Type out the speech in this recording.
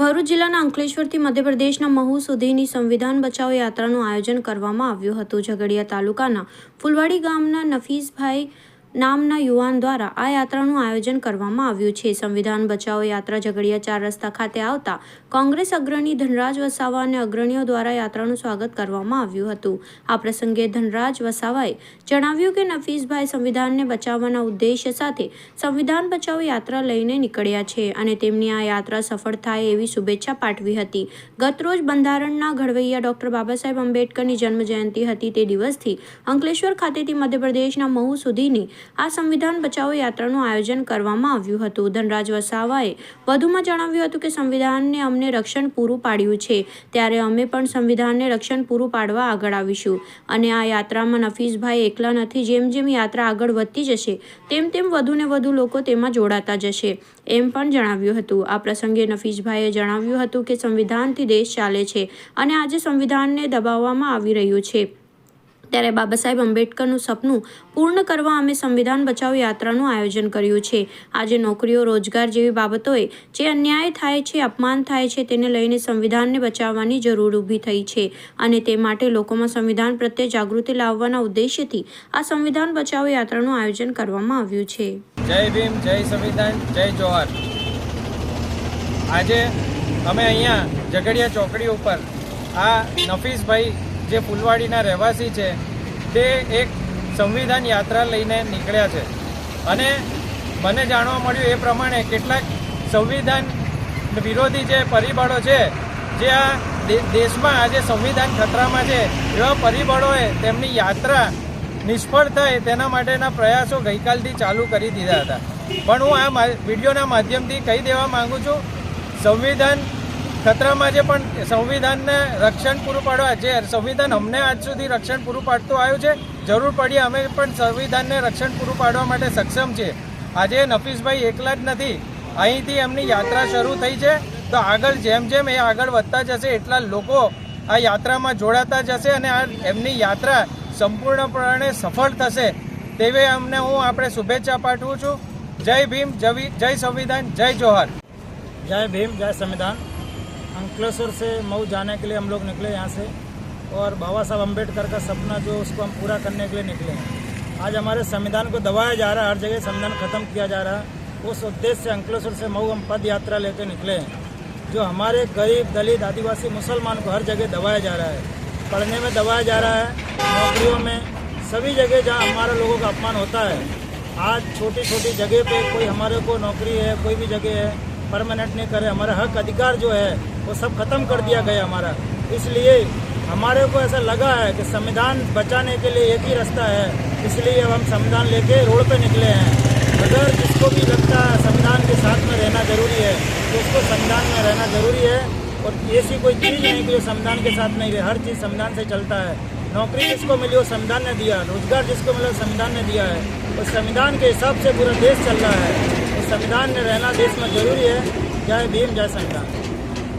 ભરૂચ જિલ્લાના અંકલેશ્વરથી મધ્યપ્રદેશના મહુ સુધીની સંવિધાન બચાવો યાત્રાનું આયોજન કરવામાં આવ્યું હતું. ઝઘડિયા તાલુકાના ફુલવાડી ગામના નફીસભાઈ નામના યુવાન દ્વારા આ યાત્રાનું આયોજન કરવામાં આવ્યું છે. સંવિધાન બચાવો યાત્રા ઝઘડિયા ચાર રસ્તા ખાતે આવતા કોંગ્રેસ અગ્રણી ધનરાજ વસાવા અને અગ્રણીઓ દ્વારા યાત્રાનું સ્વાગત કરવામાં આવ્યું હતું. આ પ્રસંગે ધનરાજ વસાવાએ જણાવ્યું કે નફીસભાઈ સંવિધાનને બચાવવાના ઉદ્દેશ્ય સાથે સંવિધાન બચાવો યાત્રા લઈને નીકળ્યા છે અને તેમની આ યાત્રા સફળ થાય એવી શુભેચ્છા પાઠવી હતી. ગતરોજ બંધારણના ઘડવૈયા ડોક્ટર બાબા સાહેબ આંબેડકરની જન્મ જયંતિ હતી. તે દિવસથી અંકલેશ્વર ખાતેથી મધ્યપ્રદેશના મહુ સુધીની આ સંવિધાન બચાવો યાત્રાનું આયોજન કરવામાં આવ્યું હતું. ધનરાજ વસાવાએ વધુમાં જણાવ્યું હતું કે સંવિધાનને અમને રક્ષણ પૂરું પાડ્યું છે. ત્યારે અમે પણ સંવિધાનને રક્ષણ પૂરું પાડવા આગળ આવીશું. અને આ યાત્રામાં નફીસભાઈ એકલા નથી. જેમ જેમ યાત્રા આગળ વધતી જશે, તેમ તેમ વધુને વધુ લોકો તેમાં જોડાતા જશે, એમ પણ જણાવ્યું હતું. આ પ્રસંગે નફીસભાઈએ જણાવ્યું હતું કે સંવિધાનથી દેશ ચાલે છે અને આજે સંવિધાનને દબાવવામાં આવી રહ્યું છે. ત્યારે બાબા સાહેબ આંબેડકરનું સપનું પૂર્ણ કરવા અમે સંવિધાન બચાવ યાત્રાનું આયોજન કર્યું છે. આજે નોકરીઓ, રોજગાર જેવી બાબતોએ જે અન્યાય થાય છે, અપમાન થાય છે, તેને લઈને સંવિધાનને બચાવવાની જરૂર ઊભી થઈ છે અને તે માટે લોકોમાં સંવિધાન પ્રત્યે જાગૃતિ લાવવાના ઉદ્દેશ્યથી આ સંવિધાન બચાવ યાત્રાનું આયોજન કરવામાં આવ્યું છે. જય ભીમ, જય સંવિધાન, જય જોહર. આજે અમે અહીંયા ઝઘડિયા ચોકડી ઉપર આ નફીસભાઈ જે ફૂલવાડીના રહેવાસી છે, તે એક સંવિધાન યાત્રા લઈને નીકળ્યા છે. અને મને જાણવા મળ્યું એ પ્રમાણે કેટલાક સંવિધાન વિરોધી જે પરિબળો છે, જે આ દેશમાં આજે સંવિધાન ખતરામાં છે, એવા પરિબળોએ તેમની યાત્રા નિષ્ફળ થાય તેના માટેના પ્રયાસો ગઈકાલથી ચાલુ કરી દીધા હતા. પણ હું આ વિડીયોના માધ્યમથી કહી દેવા માગું છું, સંવિધાન ખતરામાં જે પણ સંવિધાનને રક્ષણ પૂરું પાડવા જે સંવિધાન અમને આજ સુધી રક્ષણ પૂરું પાડતું આવ્યું છે, જરૂર પડીએ અમે પણ સંવિધાનને રક્ષણ પૂરું પાડવા માટે સક્ષમ છીએ. આજે નફીસભાઈ એકલા જ નથી, અહીંથી એમની યાત્રા શરૂ થઈ છે, તો આગળ જેમ જેમ એ આગળ વધતા જશે, એટલા લોકો આ યાત્રામાં જોડાતા જશે અને આ એમની યાત્રા સંપૂર્ણપણે સફળ થશે. તેવી અમને હું આપણે શુભેચ્છા પાઠવું છું. જય ભીમ જય સંવિધાન, જય જોહર. જય ભીમ, જય સંવિધાન. अंकलेश्वर से मऊ जाने के लिए हम लोग निकले यहाँ से और बाबा साहब अंबेडकर का सपना जो उसको हम पूरा करने के लिए निकले हैं। आज हमारे संविधान को दबाया जा रहा है, हर जगह संविधान खत्म किया जा रहा है। उस उद्देश्य से अंकलेश्वर से मऊ हम पद यात्रा लेकर निकले हैं, जो हमारे गरीब, दलित, आदिवासी, मुसलमान को हर जगह दबाया जा रहा है। पढ़ने में दबाया जा रहा है, नौकरियों में, सभी जगह जहाँ हमारे लोगों का अपमान होता है। आज छोटी छोटी जगह पे कोई हमारे को नौकरी है, कोई भी जगह है परमानेंट नहीं करे, हमारा हक अधिकार जो है, वो सब खत्म कर दिया गया हमारा। इसलिए हमारे को ऐसा लगा है कि संविधान बचाने के लिए एक ही रास्ता है। इसलिए अब हम संविधान लेके रोड पे निकले हैं। अगर जिसको भी लगता है संविधान के साथ में रहना ज़रूरी है तो उसको संविधान में रहना ज़रूरी है। और ऐसी कोई चीज़ नहीं कि जो संविधान के साथ नहीं रहे। हर चीज़ संविधान से चलता है। नौकरी जिसको मिली, वो संविधान ने दिया। रोज़गार जिसको मिला संविधान ने दिया है। और संविधान के हिसाब से पूरा देश चल रहा है। संविधान में रहना देश में जरूरी है जय भीम जय संविधान